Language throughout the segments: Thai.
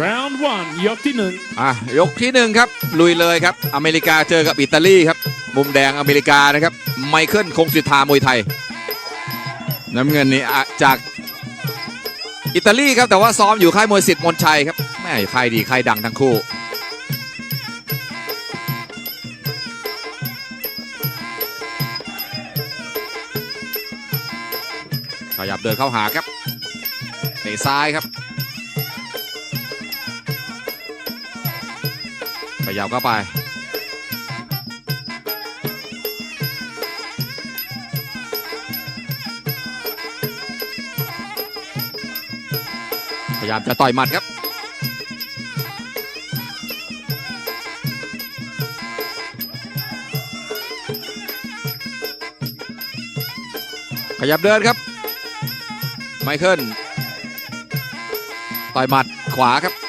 round one ยกที่หนึ่งอะยกที่หนึ่งครับ ลุยเลยครับ อเมริกาเจอกับอิตาลีครับ มุมแดงอเมริกานะครับ ไมเคิลคงสิทธามวยไทย น้ำเงินนี่อะจากอิตาลีครับแต่ว่าซ้อมอยู่ค่ายมวยสิทธิ์มนชัยครับแม่ค่ายดีค่ายดังทั้งคู่ขยับเดินเข้าหาครับเตะซ้ายครับ ขยับเข้าไป พยายามจะต่อยหมัดครับ ขยับเดินครับ ไมเคิลต่อยหมัดขวาครับ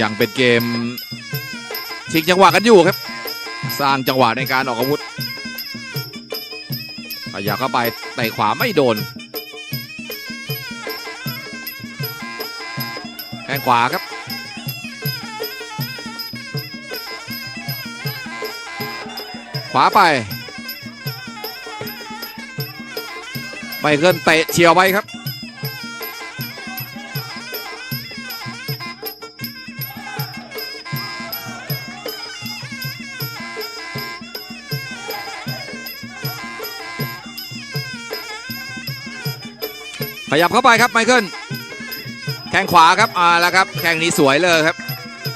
ยังเป็นเกมชิงจังหวะกันอยู่ครับ สร้างจังหวะในการออกอาวุธขยับเข้าไปเตะขวาไม่โดนแข้งขวาครับขวาไปไมเคิลเตะเฉียวไว้ครับ ขยับเข้าไปครับไมเคิลแข้งขวาครับอ่าแล้วครับแข้งนี้สวยเลยครับ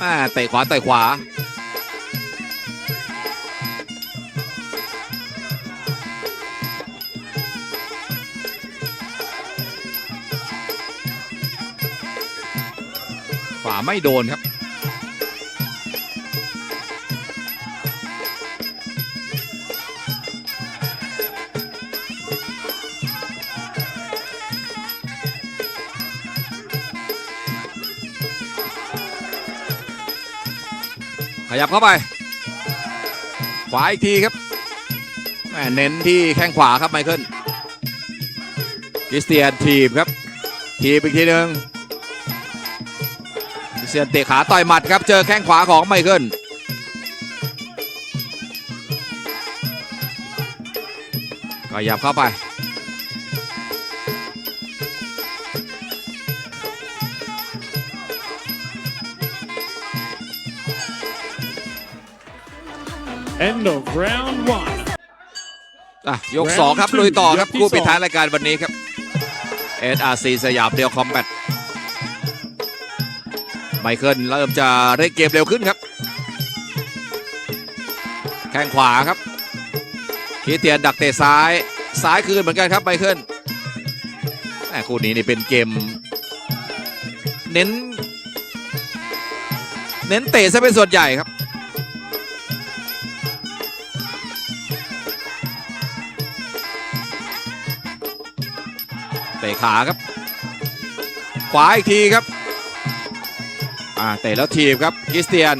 อ่าเตะขวาเตะขวา ขวาไม่โดนครับ ขยับเข้าไป ขวาอีกทีครับแหม่เน้นที่แข้งขวาครับไมเคิลคริสเตียนทีบครับ ทีบอีกทีหนึ่งคริสเตียนเตะขาต่อยหมัดครับ เจอแข้งขวาของไมเคิลขยับเข้าไป end of round one อะยก 2 ครับ ลุยต่อครับ คู่ปิดท้ายรายการวันนี้ครับ SRC สยามเดียวคอมแบทไมเคิลเริ่มจะเร่งเกมเร็วขึ้นครับ แข้งขวาครับคริสเตียนดักเตะซ้ายซ้ายคืนเหมือนกันครับไมเคิลแหม่คู่นี้นี่เป็นเกม เน้น เน้นเตะซะเป็นส่วนใหญ่ครับ เตะขาครับ ขวาอีกทีครับอ่าเตะแล้วทีบครับคริสเตียน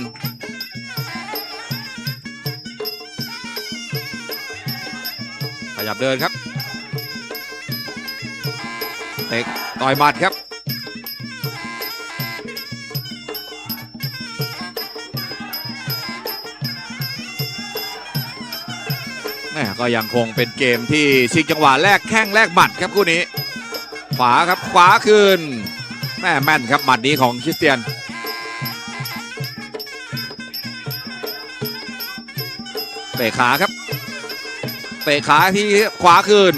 ขยับเดินครับเตะต่อยหมัดครับแม่ก็ยังคงเป็นเกมที่ชิงจังหวะแรกแข้งแรกหมัดครับคู่นี้ ขวาครับขวาคืนแม่แม่นครับหมัดนี้ของคริสเตียน เตะขาครับ เตะขาที่ขวาคืน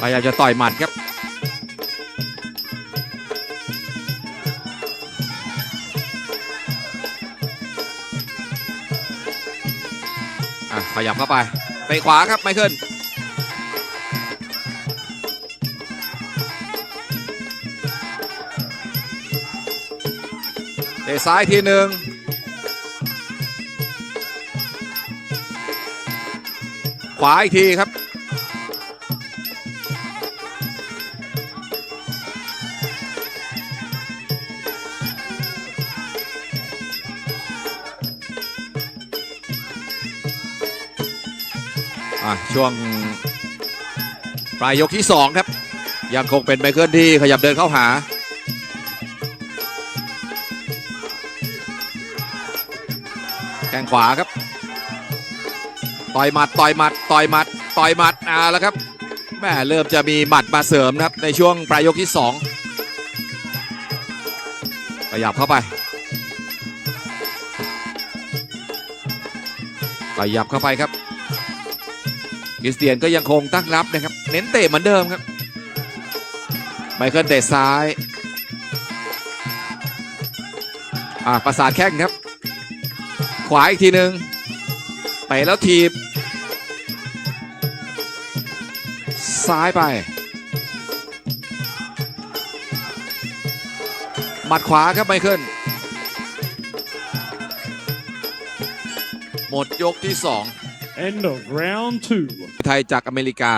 พยายามจะต่อยหมัดครับ ยับเข้าไปเตะขวาครับไมเคิลเตะซ้ายทีหนึ่งขวาอีกทีครับ อะช่วงปลายยกที่สองครับ ยังคงเป็นไมเคิลที่ขยับเดินเข้าหา แข้งขวาครับ ต่อยหมัดต่อยหมัดต่อยหมัดต่อยหมัดอ่าแล้วครับแม่เริ่มจะมีหมัดมาเสริมนะครับในช่วงปลายยกที่สองขยับเข้าไปขยับเข้าไปครับ คริสเตียนก็ยังคงตั้งรับนะครับ เน้นเตะเหมือนเดิมครับ ไมเคิลเตะซ้าย อ่าประสานแข้งครับ ขวาอีกทีหนึ่งเตะแล้วทีบ ซ้ายไป หมัดขวาครับไมเคิลหมดยกที่สอง End of round two. 2ไทยจากอเมริกา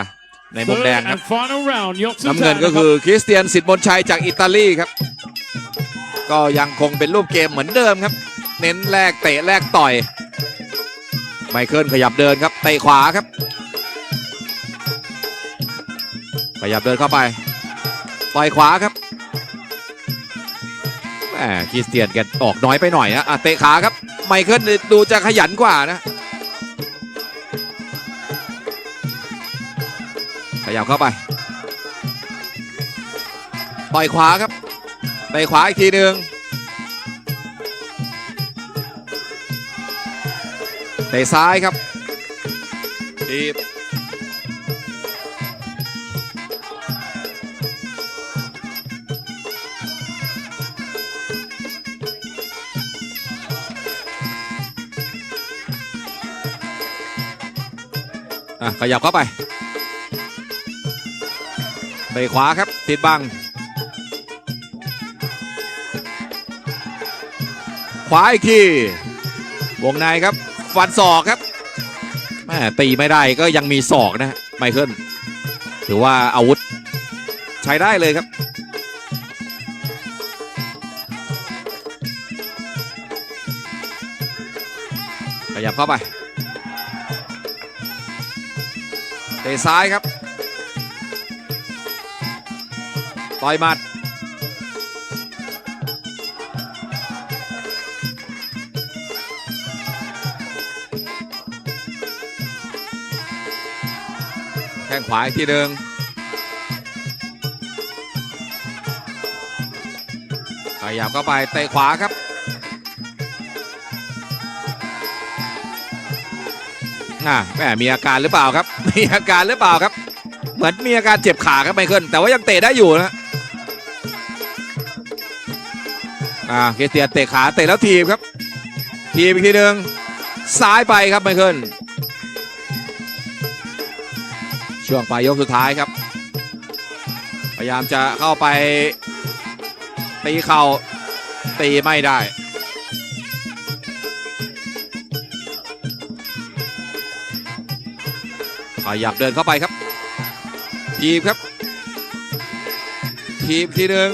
ในมุม Third แดงครับ and final round ยกสุดน้ำเงิท้านยก็นะคคืรับอคริสเตียนสิทธิ์มนชัยจากอิตาลีครับ ก็ยังคงเป็นรูปเกมเหมือนเดิมครับ เน้นแลกเตะแลกต่อย ไมเคิลขยับเดินครับเตะขวาครับ ขยับเดินเข้าไปต่อยขวาครับแหมคริสเตียนแกออกน้อยไปหน่อยนะอะเตะขาครับ ไมเคิลดูจะขยันกว่านะ ยับเข้าไป ต่อยขวาครับเตะขวาอีกทีหนึ่งเตะซ้ายครับทีบอะขยับเข้าไป เตะขวาครับ ติดบัง ขวาอีกทีวงในครับ ฟันศอกครับแม่ตีไม่ได้ก็ยังมีศอกนะฮะไมเคิลถือว่าอาวุธใช้ได้เลยครับขยับเข้าไปเตะซ้ายครับ ต่อยหมัด แข้งขวาอีกทีหนึ่งขยับเข้าไปเตะขวาครับอ่าแหมมีอาการหรือเปล่าครับ มีอาการหรือเปล่าครับ เหมือนมีอาการเจ็บขาครับไมเคิลแต่ว่ายังเตะได้อยู่นะ อ่าเคสเตียเตะขาเตะแล้วทีบครับ ทีบอีกทีหนึ่งซ้ายไปครับไมเคิลช่วงปลายยกสุดท้ายครับ พยายามจะเข้าไปตีเข่าตีไม่ได้ขยับเดินเข้าไปครับ ทีบครับ ทีบทีหนึ่ง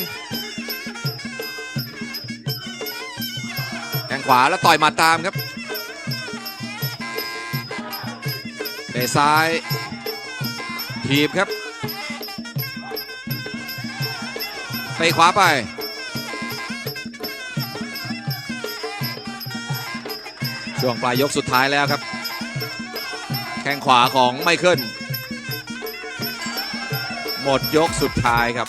ขวาแล้วต่อยหมาตามครับเตะซ้ายทีบครับเตะขวาไปช่วงปลายยกสุดท้ายแล้วครับ แข้งขวาของไมเคิลหมดยกสุดท้ายครับ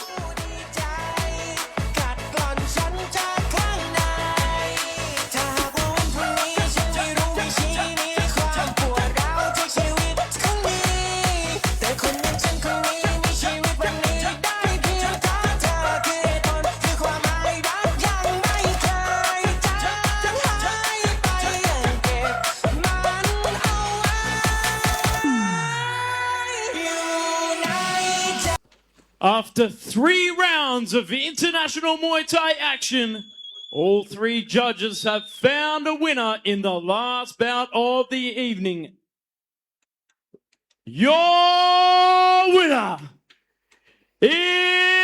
After three rounds of international Muay Thai action, all three judges have found a winner in the last bout of the evening. Your winner in